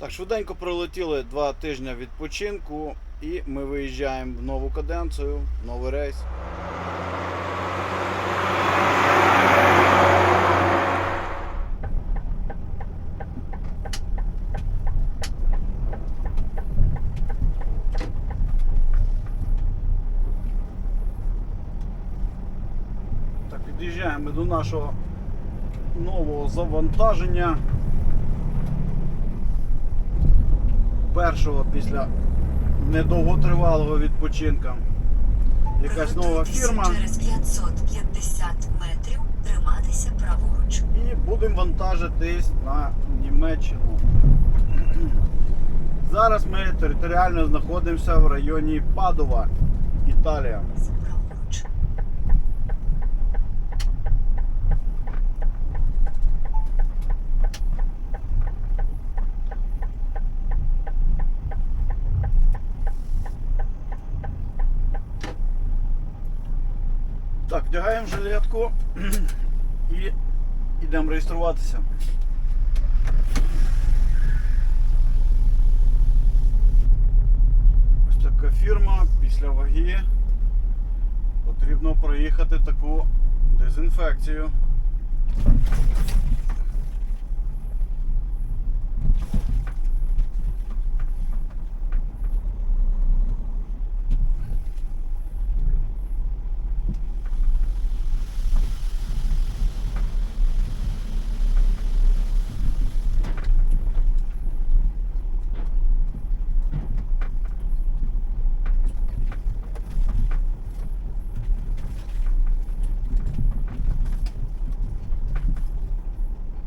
Так, швиденько пролетіли два тижні відпочинку і ми виїжджаємо в нову каденцію, в новий рейс. Так, під'їжджаємо до нашого нового завантаження. Першого після недовготривалого відпочинка. Якась нова фірма. Через 550 метрів триматися праворуч. І будемо вантажитись на Німеччину. Зараз ми територіально знаходимося в районі Падова, Італія. Праворуч. Так, вдягаємо жилетку і йдемо реєструватися. Ось така фірма після ваги потрібно проїхати таку дезінфекцію.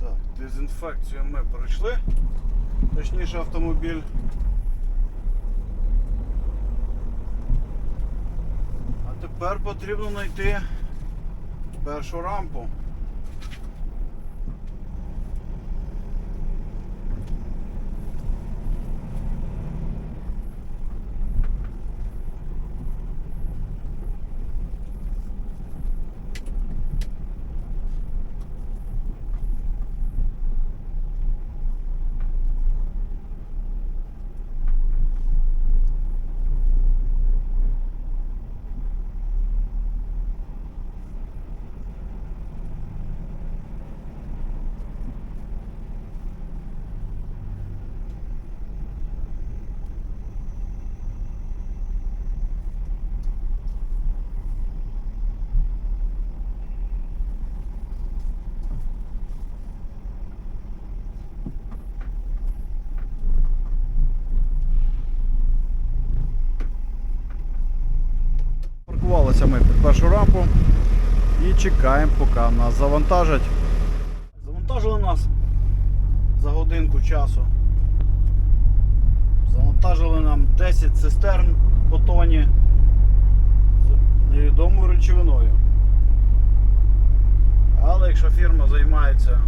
Так, дезінфекцію ми пройшли, точніше автомобіль. А тепер потрібно знайти першу рампу. Паркувалися ми під першу рампу і чекаємо, поки нас завантажать. Завантажили нас за годинку часу. Завантажили нам 10 цистерн по тоні з невідомою речовиною. Але якщо фірма займається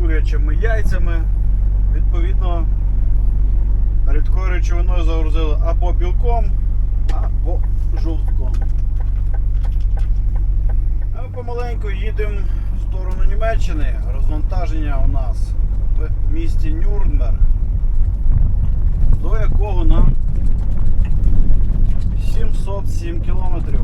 курячими яйцями, відповідно рідкою речовиною загрузили або білком, або жовтком. А ми помаленьку їдемо в сторону Німеччини. Розвантаження у нас в місті Нюрнберг, до якого нам 707 кілометрів.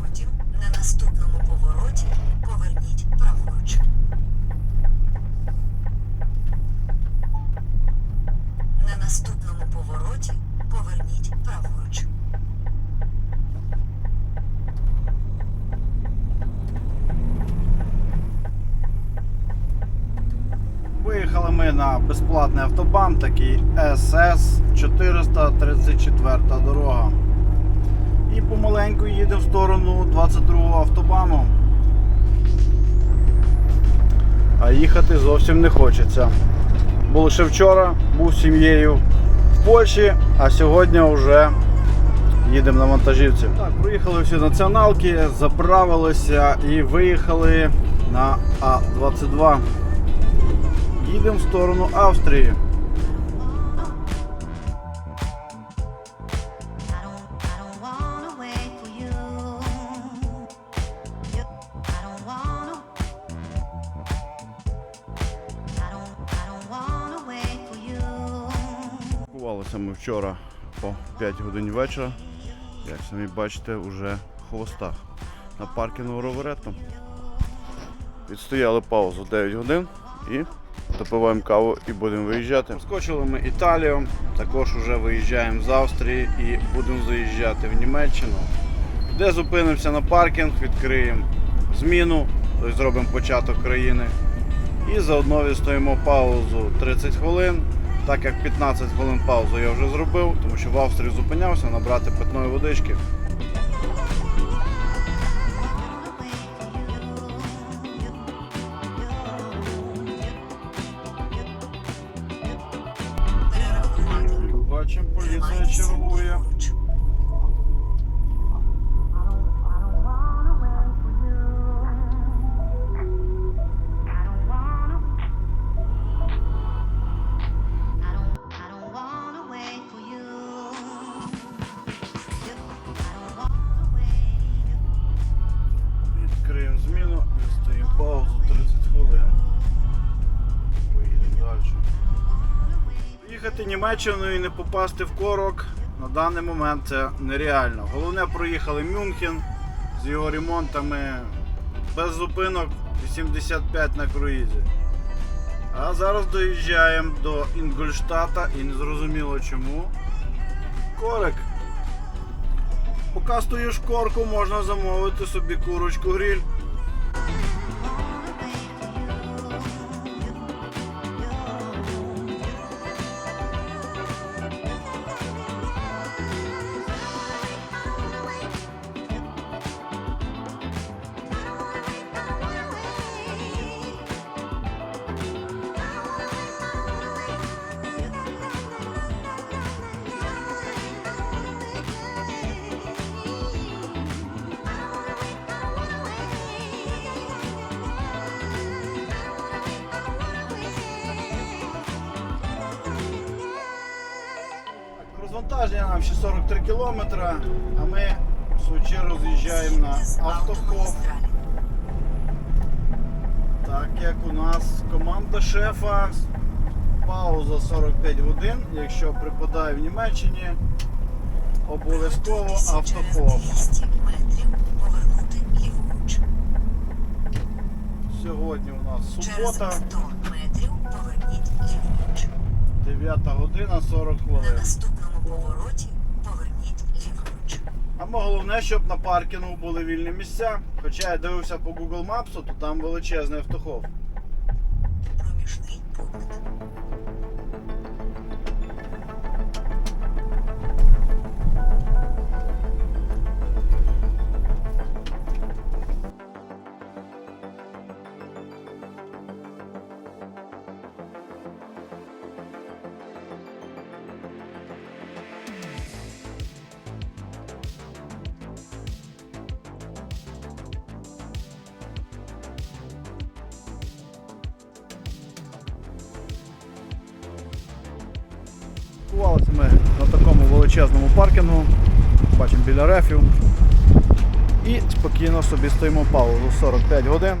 Потім на наступному повороті поверніть праворуч. На наступному повороті поверніть праворуч. Виїхали ми на безплатний автобан, такий СС 434 дорога. І помаленьку їде в сторону 22-го автобану. Їхати зовсім не хочеться. Бо лише вчора був сім'єю в Польщі, а сьогодні вже їдемо на вантажівці. Так, проїхали всі націоналки, заправилися і виїхали на А22. Їдемо в сторону Австрії. Прокинулися ми вчора о 5 годин вечора. Як самі бачите, вже в хвостах. На паркінгу Роверетто. Відстояли паузу 9 годин і допиваємо каву і будемо виїжджати. Скочили ми Італію, також вже виїжджаємо з Австрії і будемо заїжджати в Німеччину, де зупинимося на паркінг, відкриємо зміну, зробимо початок країни. І заодно відстоїмо паузу 30 хвилин. Так як 15 хвилин паузу я вже зробив, тому що в Австрії зупинявся набрати питної водички. Відкриємо зміну, відстоїмо паузу 30 хвилин. Поїдемо далі. Їхати Німеччиною і не попасти в корок на даний момент це нереально. Головне проїхали Мюнхен з його ремонтами без зупинок 85 на круїзі. А зараз доїжджаємо до Інгольштата і незрозуміло чому. Корик. Поки стоїш корку, можна замовити собі курочку гриль. Розвантаження нам ще 43 кілометри, а ми в свою чергу з'їжджаємо на автомагістралі. Так як у нас команда шефа, пауза 45 годин. Якщо припадає в Німеччині, обов'язково Приготуйтеся автохоп. Через 200 метрів повернути ліворуч. Сьогодні у нас субота, 100 метрів поверніть ліворуч. 9 година 40 На хвилин. Повороті поверніть ліворуч. Або головне, щоб на паркінгу були вільні місця. Хоча я дивився по Google Maps, то там величезний автохов. Проміжний Паркувалися ми на такому величезному паркінгу, бачимо біля рефів. І спокійно собі стоїмо паузу 45 годин.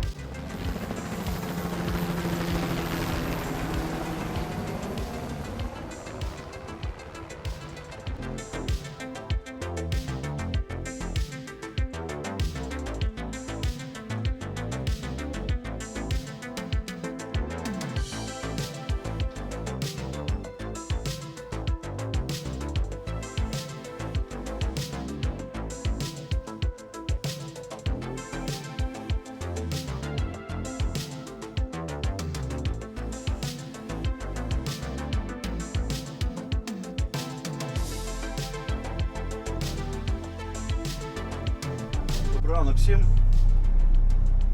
Ранок всім.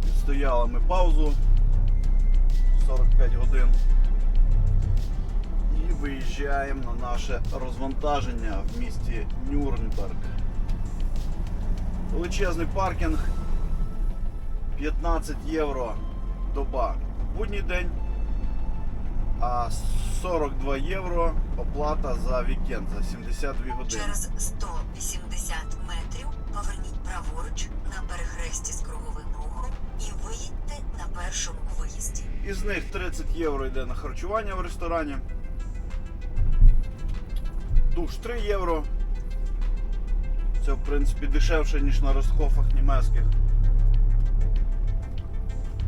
Відстояли ми паузу 45 годин. І виїжджаємо на наше розвантаження в місті Нюрнберг. Величезний паркінг 15 євро доба в будній день, а 42 євро оплата за вікенд за 72 години. Через 180 метрів поверніть праворуч на перехресті з круговим рухом і виїдьте на першому виїзді. Із них 30 євро йде на харчування в ресторані. Душ 3 євро. Це в принципі дешевше, ніж на розхофах німецьких.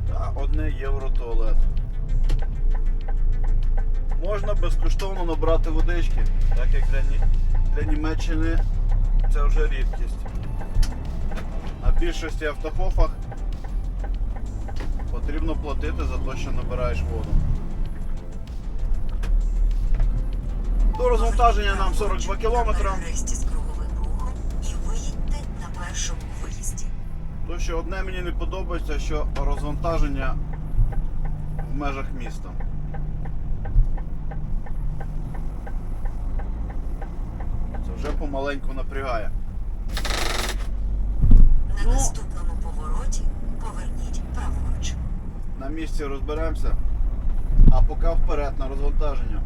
Та 1 євро туалет. Можна безкоштовно набрати водички, так як для, для Німеччини це вже рідкість. Більшості автохофах потрібно платити за те, що набираєш воду. До розвантаження нам 42 кілометри. З круговим рухом і виїдьте на першому виїзді. То, що одне мені не подобається, що розвантаження в межах міста. Це вже помаленьку напрягає. На Ну. наступному повороті поверніть праворуч. На місці розберемося, а поки вперед на розвантаження.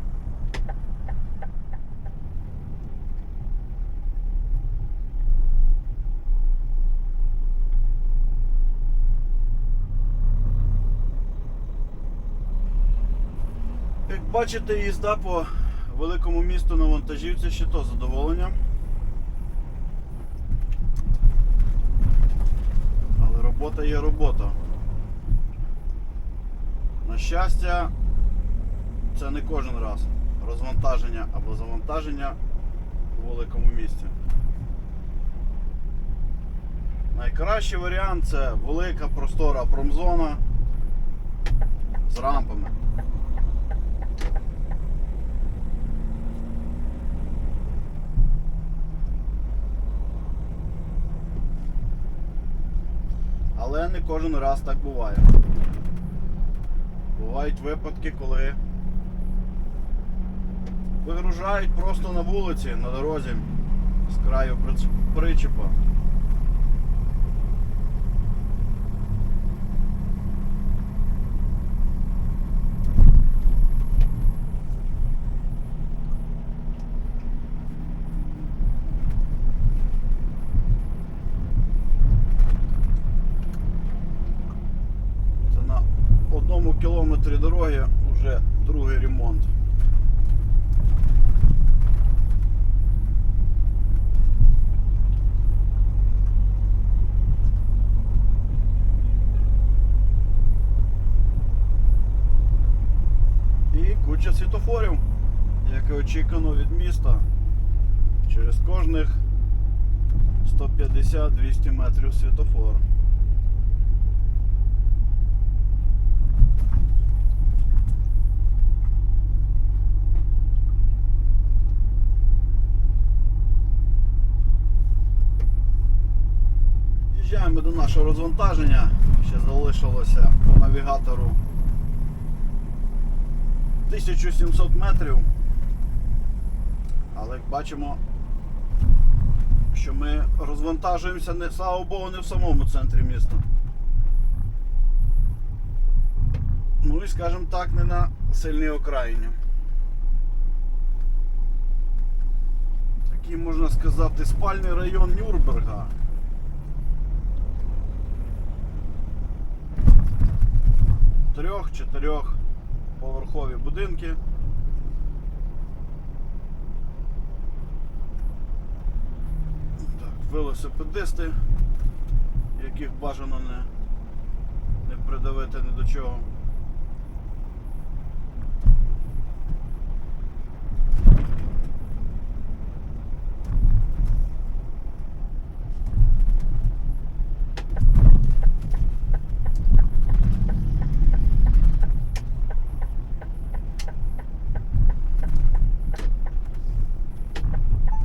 Як бачите, їзда по великому місту на вантажівці ще то задоволення. Але робота є робота. На щастя, це не кожен раз розвантаження або завантаження у великому місті. Найкращий варіант це велика простора промзона з рампами. Але не кожен раз так буває. Бувають випадки, коли вигружають просто на вулиці, на дорозі з краю причепа. Це на одному кілометрі дороги вже другий ремонт. І куча світофорів, як і очікувано від міста. Через кожних 150-200 метрів світофор. Їжджаємо до нашого розвантаження. Ще залишилося по навігатору 1700 метрів. Але як бачимо, що ми розвантажуємося не слава Богу, не в самому центрі міста. Ну і скажімо так, не на сильній окраїні. Такий можна сказати спальний район Нюрнберга. Трьох-чотирьох поверхові будинки. Так, велосипедисти, яких бажано не, не придавити ні до чого.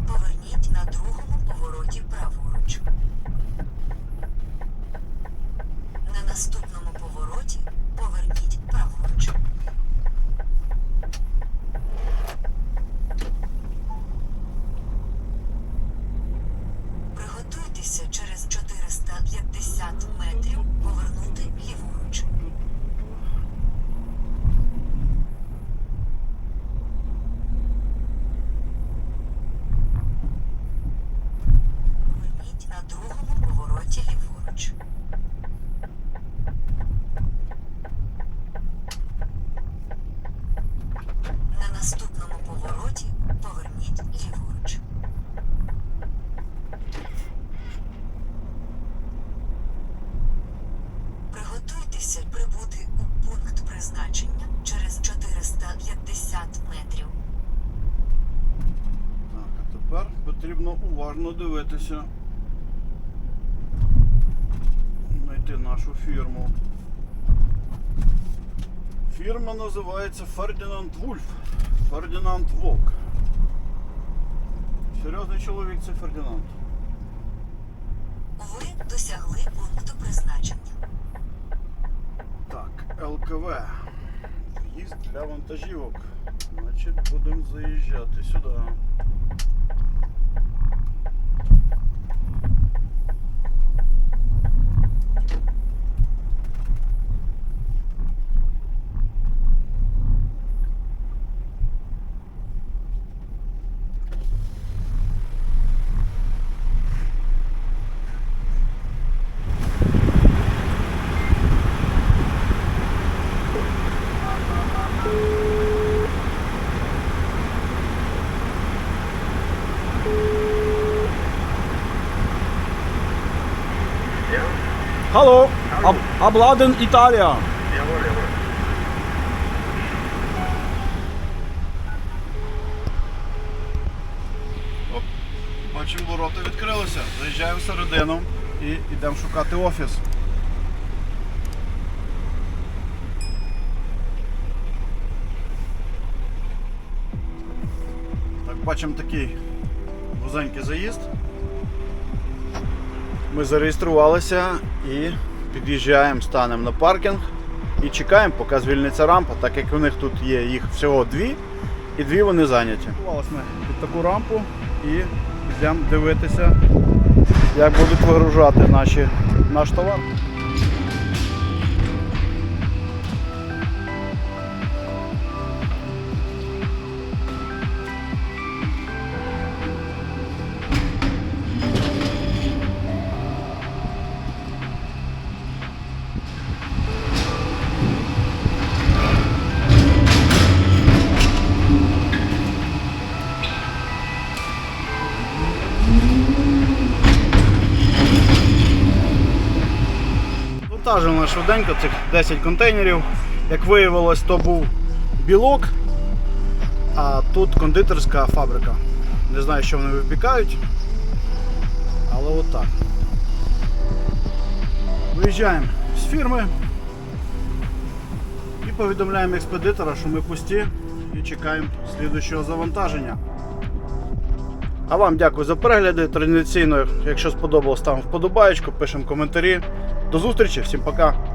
Поверніть на другому повороті праворуч. На наступному повороті поверніть праворуч. Приготуйтеся через 450 метрів повернути ліворуч. Поверніть на другому повороті ліворуч. На наступному повороті поверніть ліворуч. Уважно дивитися. Знайти нашу фірму. Фірма називається Фердінанд Вульф. Фердінанд Вовк. Серйозний чоловік це Фердінанд. Ви досягли пункту призначення. Так, ЛКВ. В'їзд для вантажівок. Значить, будемо заїжджати сюди. Hallo, Ab Abladen Italia. Бачимо, ворота відкрилися. Заїжджаємо всередину і йдемо шукати офіс. Так, бачимо такий вузенький заїзд. Ми зареєструвалися і під'їжджаємо, станемо на паркінг і чекаємо, поки звільниться рампа, так як у них тут є їх всього дві, і дві вони зайняті. Ми під таку рампу і йдемо дивитися, як будуть вигружати наші, наш товар. Вантажимо швиденько цих 10 контейнерів. Як виявилось, то був білок, а тут кондитерська фабрика. Не знаю, що вони випікають, але отак. Виїжджаємо з фірми і повідомляємо експедитора, що ми пусті і чекаємо слідуючого завантаження. А вам дякую за перегляди. Традиційно, якщо сподобалось, ставимо вподобаєчку, пишемо коментарі. До зустрічі, всім пока!